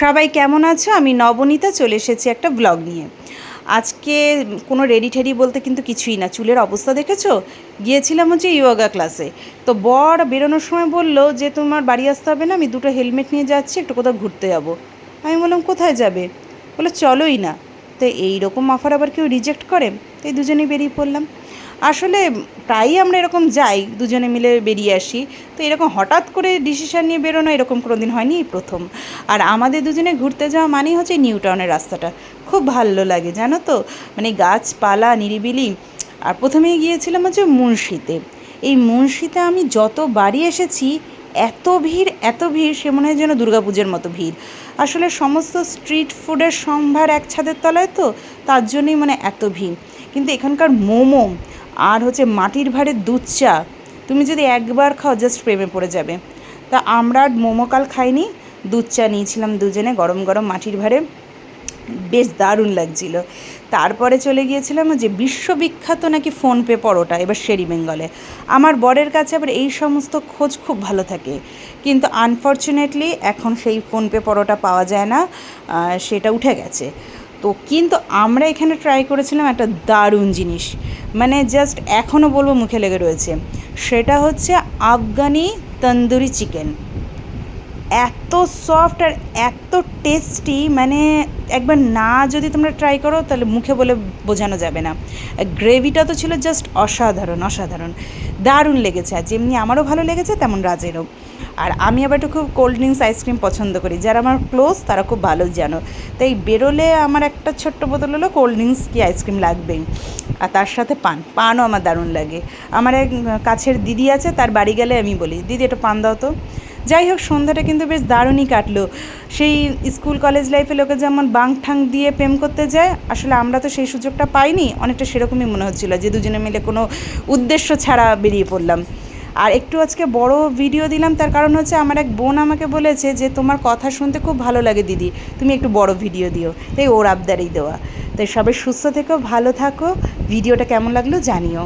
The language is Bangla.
সবাই কেমন আছো? আমি নবনীতা, চলে এসেছি একটা ব্লগ নিয়ে। আজকে কোনো রেডি ঠেডি বলতে কিন্তু কিছুই না। চুলের অবস্থা দেখেছ? গিয়েছিলাম হচ্ছে ইয়োগা ক্লাসে তো বর বেরোনোর সময় বলল যে, তোমার বাড়ি আসতে হবে না, আমি দুটো হেলমেট নিয়ে যাচ্ছি, একটু কোথাও ঘুরতে যাব। আমি বললাম, কোথায় যাবে? বলে চলোই না। তো এই রকম অফার আবার কেউ রিজেক্ট করে? তো এই দুজনেই বেরিয়ে পড়লাম। আসলে প্রায়ই আমরা এরকম যাই, দুজনে মিলে বেরিয়ে আসি। তো এরকম হঠাৎ করে ডিসিশান নিয়ে বেরোনো এরকম কোনো দিন হয়নি প্রথম। আর আমাদের দুজনে ঘুরতে যাওয়া মানেই হচ্ছে নিউ টাউনের রাস্তাটা। খুব ভালো লাগে, জানো তো? মানে গাছপালা, নিরিবিলি। আর প্রথমেই গিয়েছিলাম হচ্ছে মুন্সিতে। এই মুন্সিতে আমি যত বাড়ি এসেছি, এত ভিড় এত ভিড়, সে মনে হয় যেন দুর্গাপুজোর মতো ভিড়। আসলে সমস্ত স্ট্রিট ফুডের সম্ভার এক ছাদের তলায় তো, তার জন্যই মানে এত ভিড়। কিন্তু এখানকার মোমো আর হচ্ছে মাটির ভাঁড়ের দুধ চা, তুমি যদি একবার খাও জাস্ট প্রেমে পড়ে যাবে। তা আমরা আর মোমো কাল খাইনি, দুধ চা নিয়েছিলাম দুজনে গরম গরম মাটির ভাঁড়ে। বেশ দারুণ লাগছিল। তারপরে চলে গিয়েছিলাম যে বিশ্ববিখ্যাত নাকি ফোনপে পরোটা, এবার শেরি বেঙ্গলে। আমার বরের কাছে আবার এই সমস্ত খোঁজ খুব ভালো থাকে। কিন্তু আনফর্চুনেটলি এখন সেই ফোনপে পরোটা পাওয়া যায় না সেটা উঠে গেছে। তো কিন্তু আমরা এখানে ট্রাই করেছিলাম একটা দারুণ জিনিস। মানে জাস্ট এখনও বলব মুখে লেগে রয়েছে। সেটা হচ্ছে আফগানি তন্দুরি চিকেন এত সফট আর এত টেস্টি মানে একবার না যদি তোমরা ট্রাই করো, তাহলে মুখে বলে বোঝানো যাবে না। গ্রেভিটা তো ছিল জাস্ট অসাধারণ অসাধারণ। দারুণ লেগেছে। আর যেমনি আমারও ভালো লেগেছে, তেমন রাজেরও। আর আমি আবার একটু খুব কোল্ড ড্রিঙ্কস আইসক্রিম পছন্দ করি। যারা আমার ক্লোজ তারা খুব ভালো জানো। তাই বেরোলে আমার একটা ছোট্ট বোতল হলো কোল্ড ড্রিঙ্কস কি আইসক্রিম লাগবেই। আর তার সাথে পান। পানও আমার দারুণ লাগে। আমার এক কাছের দিদি আছে, তার বাড়ি গেলে আমি বলি, দিদি, একটু পান দাও তো। যাই হোক, সন্ধ্যাটা কিন্তু বেশ দারুণই কাটলো। সেই স্কুল কলেজ লাইফে লোকে যেমন বাং ঠাং দিয়ে প্রেম করতে যায়, আসলে আমরা তো সেই সুযোগটা পাইনি। অনেকটা সেরকমই মনে হচ্ছিল যে দুজনে মিলে কোনো উদ্দেশ্য ছাড়া বেরিয়ে পড়লাম। আর একটু আজকে বড় ভিডিও দিলাম, তার কারণ হচ্ছে আমার এক বোন আমাকে বলেছে যে, তোমার কথা শুনতে খুব ভালো লাগে দিদি, তুমি একটু বড় ভিডিও দিও। তাই ওর আবদারেই দেওয়া। তাই সবাই সুস্থ থেকো, ভালো থাকো ভিডিওটা কেমন লাগল জানিও।